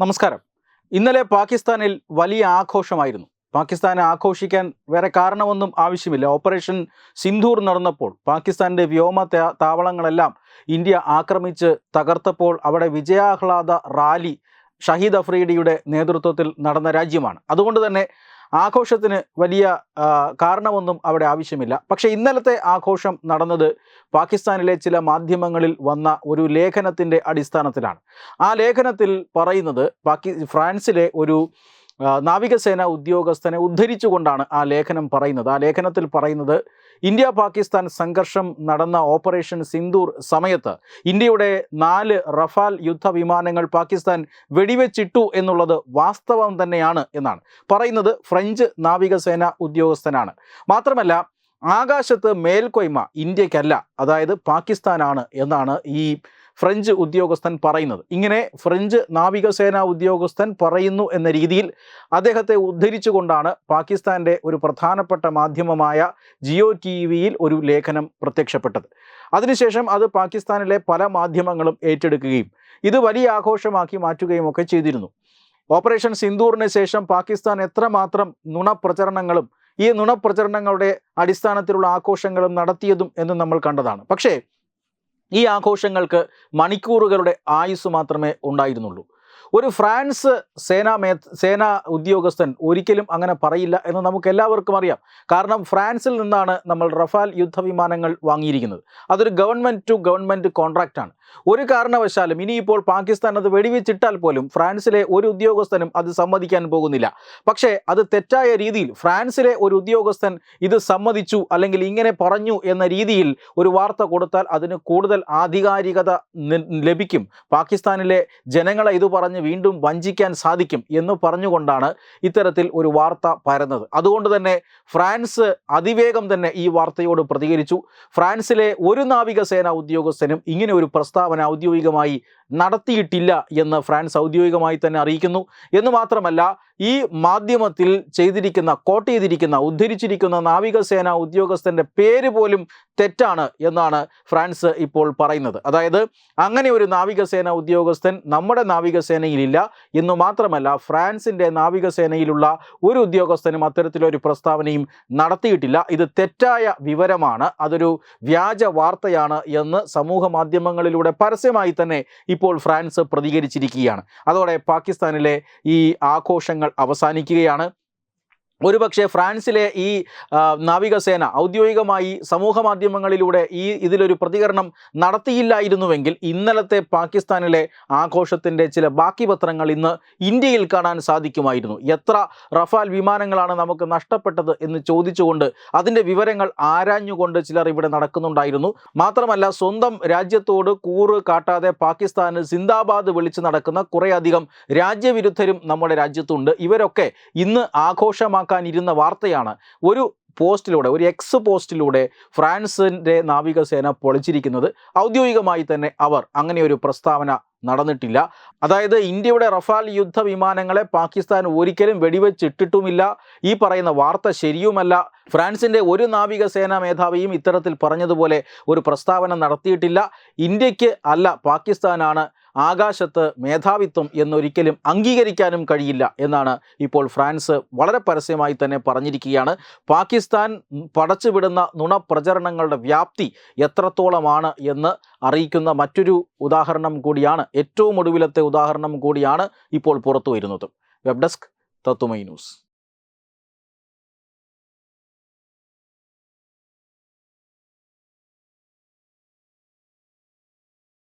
നമസ്കാരം. ഇന്നലെ പാകിസ്ഥാനിൽ വലിയ ആഘോഷമായിരുന്നു. പാകിസ്ഥാനെ ആഘോഷിക്കാൻ വേറെ കാരണമൊന്നും ആവശ്യമില്ല. ഓപ്പറേഷൻ സിന്ധൂർ നടന്നപ്പോൾ പാകിസ്ഥാന്റെ വ്യോമ താവളങ്ങളെല്ലാം ഇന്ത്യ ആക്രമിച്ച് തകർത്തപ്പോൾ അവിടെ വിജയാഹ്ലാദ റാലി ഷഹീദ് അഫ്രീഡിയുടെ നേതൃത്വത്തിൽ നടന്ന രാജ്യമാണ്. അതുകൊണ്ട് തന്നെ ആഘോഷത്തിന് വലിയ കാരണമൊന്നും അവിടെ ആവശ്യമില്ല. പക്ഷേ ഇന്നലത്തെ ആഘോഷം നടന്നത് പാകിസ്ഥാനിലെ ചില മാധ്യമങ്ങളിൽ വന്ന ഒരു ലേഖനത്തിന്റെ അടിസ്ഥാനത്തിലാണ്. ആ ലേഖനത്തിൽ പറയുന്നത് ബാക്കി ഫ്രാൻസിലെ ഒരു നാവികസേന ഉദ്യോഗസ്ഥനെ ഉദ്ധരിച്ചുകൊണ്ടാണ് ആ ലേഖനം പറയുന്നത്. ആ ലേഖനത്തിൽ പറയുന്നത് ഇന്ത്യ പാകിസ്ഥാൻ സംഘർഷം നടന്ന ഓപ്പറേഷൻ സിന്ദൂർ സമയത്ത് ഇന്ത്യയുടെ നാല് റഫാൽ യുദ്ധവിമാനങ്ങൾ പാകിസ്ഥാൻ വെടിവെച്ചിട്ടു എന്നുള്ളത് വാസ്തവം തന്നെയാണ് എന്നാണ്. പറയുന്നത് ഫ്രഞ്ച് നാവികസേന ഉദ്യോഗസ്ഥനാണ്. മാത്രമല്ല ആകാശത്ത് മേൽക്കൊയ്മ ഇന്ത്യക്കല്ല അതായത് പാകിസ്ഥാനാണ് എന്നാണ് ഈ ഫ്രഞ്ച് ഉദ്യോഗസ്ഥൻ പറയുന്നത്. ഇങ്ങനെ ഫ്രഞ്ച് നാവികസേനാ ഉദ്യോഗസ്ഥൻ പറയുന്നു എന്ന രീതിയിൽ അദ്ദേഹത്തെ ഉദ്ധരിച്ചുകൊണ്ടാണ് പാകിസ്ഥാന്റെ ഒരു പ്രധാനപ്പെട്ട മാധ്യമമായ ജിയോ ടി ഒരു ലേഖനം പ്രത്യക്ഷപ്പെട്ടത്. അതിനുശേഷം അത് പാകിസ്ഥാനിലെ പല മാധ്യമങ്ങളും ഏറ്റെടുക്കുകയും ഇത് വലിയ ആഘോഷമാക്കി മാറ്റുകയും ഒക്കെ ചെയ്തിരുന്നു. ഓപ്പറേഷൻ സിന്ദൂറിന് ശേഷം പാകിസ്ഥാൻ എത്രമാത്രം നുണപ്രചരണങ്ങളും ഈ നുണപ്രചരണങ്ങളുടെ അടിസ്ഥാനത്തിലുള്ള ആഘോഷങ്ങളും നടത്തിയതും എന്ന് നമ്മൾ കണ്ടതാണ്. പക്ഷേ ഈ ആഘോഷങ്ങൾക്ക് മണിക്കൂറുകളുടെ ആയുസ് മാത്രമേ ഉണ്ടായിരുന്നുള്ളൂ. ഒരു ഫ്രാൻസ് സേനാ മേ സേനാ ഉദ്യോഗസ്ഥൻ ഒരിക്കലും അങ്ങനെ പറയില്ല എന്ന് നമുക്ക് എല്ലാവർക്കും അറിയാം. കാരണം ഫ്രാൻസിൽ നിന്നാണ് നമ്മൾ റഫാൽ യുദ്ധവിമാനങ്ങൾ വാങ്ങിയിരിക്കുന്നത്. അതൊരു ഗവൺമെന്റ് ടു ഗവൺമെന്റ് കോൺട്രാക്റ്റാണ് ഒരു കാരണവശാലും ഇനിയിപ്പോൾ പാകിസ്ഥാൻ അത് വെടിവെച്ചിട്ടാൽ പോലും ഫ്രാൻസിലെ ഒരു ഉദ്യോഗസ്ഥനും അത് സമ്മതിക്കാൻ പോകുന്നില്ല. പക്ഷേ അത് തെറ്റായ രീതിയിൽ ഫ്രാൻസിലെ ഒരു ഉദ്യോഗസ്ഥൻ ഇത് സമ്മതിച്ചു അല്ലെങ്കിൽ ഇങ്ങനെ പറഞ്ഞു എന്ന രീതിയിൽ ഒരു വാർത്ത കൊടുത്താൽ അതിന് കൂടുതൽ ആധികാരികത ലഭിക്കും. പാകിസ്ഥാനിലെ ജനങ്ങളെ ഇത് പറഞ്ഞ് വീണ്ടും വഞ്ചിക്കാൻ സാധിക്കും എന്ന് പറഞ്ഞുകൊണ്ടാണ് ഇത്തരത്തിൽ ഒരു വാർത്ത പരന്നത്. അതുകൊണ്ട് തന്നെ ഫ്രാൻസ് അതിവേഗം തന്നെ ഈ വാർത്തയോട് പ്രതികരിച്ചു. ഫ്രാൻസിലെ ഒരു നാവികസേന ഉദ്യോഗസ്ഥനും ഇങ്ങനെ ഒരു പ്രസ്താവന ഔദ്യോഗികമായി നടത്തിയിട്ടില്ല എന്ന് ഫ്രാൻസ് ഔദ്യോഗികമായി തന്നെ അറിയിക്കുന്നു. എന്ന് മാത്രമല്ല ഈ മാധ്യമത്തിൽ ചെയ്തിരിക്കുന്ന കോട്ട് ചെയ്തിരിക്കുന്ന ഉദ്ധരിച്ചിരിക്കുന്ന നാവികസേന ഉദ്യോഗസ്ഥന്റെ പേര് പോലും തെറ്റാണ് എന്നാണ് ഫ്രാൻസ് ഇപ്പോൾ പറയുന്നത്. അതായത് അങ്ങനെ ഒരു നാവികസേന ഉദ്യോഗസ്ഥൻ നമ്മുടെ നാവികസേനയിലില്ല എന്ന് മാത്രമല്ല ഫ്രാൻസിന്റെ നാവികസേനയിലുള്ള ഒരു ഉദ്യോഗസ്ഥനും അത്തരത്തിലൊരു പ്രസ്താവനയും നടത്തിയിട്ടില്ല. ഇത് തെറ്റായ വിവരമാണ്. അതൊരു വ്യാജ വാർത്തയാണ് എന്ന് സമൂഹ മാധ്യമങ്ങളിലൂടെ പരസ്യമായി തന്നെ ഇപ്പോൾ ഫ്രാൻസ് പ്രതികരിച്ചിരിക്കുകയാണ്. അതോടെ പാകിസ്ഥാനിലെ ഈ ആഘോഷങ്ങൾ അവസാനിക്കുകയാണ്. ഒരുപക്ഷെ ഫ്രാൻസിലെ ഈ നാവികസേന ഔദ്യോഗികമായി സമൂഹ മാധ്യമങ്ങളിലൂടെ ഈ ഇതിലൊരു പ്രതികരണം നടത്തിയില്ലായിരുന്നുവെങ്കിൽ ഇന്നലത്തെ പാകിസ്ഥാനിലെ ആഘോഷത്തിന്റെ ചില ബാക്കി പത്രങ്ങൾ ഇന്ന് ഇന്ത്യയിൽ കാണാൻ സാധിക്കുമായിരുന്നു. എത്ര റഫാൽ വിമാനങ്ങളാണ് നമുക്ക് നഷ്ടപ്പെട്ടത് എന്ന് ചോദിച്ചുകൊണ്ട് അതിന്റെ വിവരങ്ങൾ ആരാഞ്ഞുകൊണ്ട് ചിലർ ഇവിടെ നടക്കുന്നുണ്ടായിരുന്നു. മാത്രമല്ല സ്വന്തം രാജ്യത്തോട് കൂറ് കാട്ടാതെ പാകിസ്ഥാന് സിന്ദാബാദ് വിളിച്ച് നടക്കുന്ന കുറേയധികം രാജ്യവിരുദ്ധരും നമ്മുടെ രാജ്യത്തുണ്ട്. ഇവരൊക്കെ ഇന്ന് ആഘോഷമാക്കാനിരുന്ന വാർത്തയാണ് ഒരു പോസ്റ്റിലൂടെ ഒരു എക്സ് പോസ്റ്റിലൂടെ ഫ്രാൻസിന്റെ നാവികസേന പൊളിച്ചിരിക്കുന്നത്. ഔദ്യോഗികമായി തന്നെ അവർ അങ്ങനെ ഒരു പ്രസ്താവന നടന്നിട്ടില്ല. അതായത് ഇന്ത്യയുടെ റഫാൽ യുദ്ധ വിമാനങ്ങളെ പാകിസ്ഥാൻ ഒരിക്കലും വെടിവെച്ചിട്ടിട്ടുമില്ല. ഈ പറയുന്ന വാർത്ത ശരിയുമല്ല. ഫ്രാൻസിന്റെ ഒരു നാവികസേനാ മേധാവിയും ഇത്തരത്തിൽ പറഞ്ഞതുപോലെ ഒരു പ്രസ്താവന നടത്തിയിട്ടില്ല. ഇന്ത്യയ്ക്ക് അല്ല പാകിസ്ഥാനാണ് ആകാശത്ത് മേധാവിത്വം എന്നൊരിക്കലും അംഗീകരിക്കാനും കഴിയില്ല എന്നാണ് ഇപ്പോൾ ഫ്രാൻസ് വളരെ പരസ്യമായി തന്നെ പറഞ്ഞിരിക്കുകയാണ്. പാകിസ്ഥാൻ പടച്ചുവിടുന്ന നുണപ്രചരണങ്ങളുടെ വ്യാപ്തി എത്രത്തോളമാണ് എന്ന് അറിയിക്കുന്ന മറ്റൊരു ഉദാഹരണം കൂടിയാണ് ഏറ്റവും ഒടുവിലത്തെ ഉദാഹരണം കൂടിയാണ് ഇപ്പോൾ പുറത്തു വരുന്നത് വെബ് ഡെസ്ക് തത്തുമൈ ന്യൂസ്.